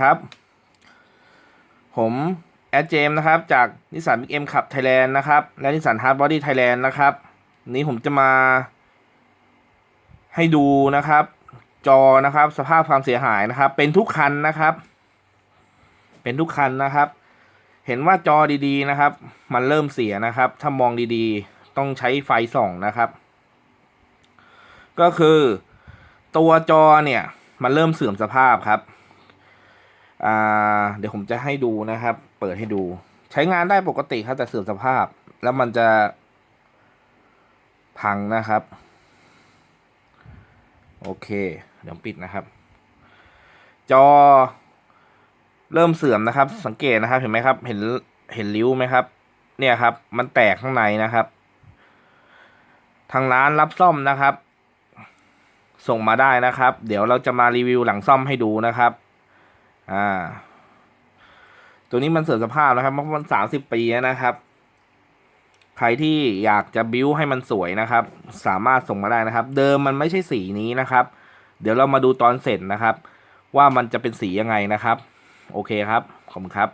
ครับ ผมแอดเจมนะครับ จากนิสสันบิ๊กเอ็มขับไทยแลนด์นะครับ และนิสสันฮาร์ดบอดี้ไทยแลนด์นะครับ นี้ผมจะมา ให้ดูนะครับ จอนะครับ สภาพความเสียหายนะครับ เป็นทุกคันนะครับ เป็นทุกคันนะครับ เห็นว่าจอดีๆนะครับ มันเริ่มเสียนะครับ ถ้ามองดีๆ ต้องใช้ไฟส่องนะครับ ก็คือ ตัวจอเนี่ย มันเริ่มเสื่อมสภาพครับ เดี๋ยวผมจะให้ดูนะครับ เปิดให้ดู ใช้งานได้ปกติครับแต่เสื่อมสภาพ แล้วมันจะพังนะครับ โอเค เดี๋ยวปิดนะครับ จอเริ่มเสื่อมนะครับ สังเกตนะครับ เห็นไหมครับ เห็นเห็นริ้วไหมครับ เนี่ยครับ มันแตกข้างในนะครับ ทางร้านรับซ่อมนะครับ ส่งมาได้นะครับ เดี๋ยวเราจะมารีวิวหลังซ่อมให้ดูนะครับ อ่า ตัวนี้มันเสื่อมสภาพนะครับมันสามสิบปีแล้วนะครับ ใครที่อยากจะบิ้วให้มันสวยนะครับ สามารถส่งมาได้นะครับ เดิมมันไม่ใช่สีนี้นะครับ เดี๋ยวเรามาดูตอนเสร็จนะครับ ว่ามันจะเป็นสียังไงนะครับ โอเคครับ ขอบคุณครับ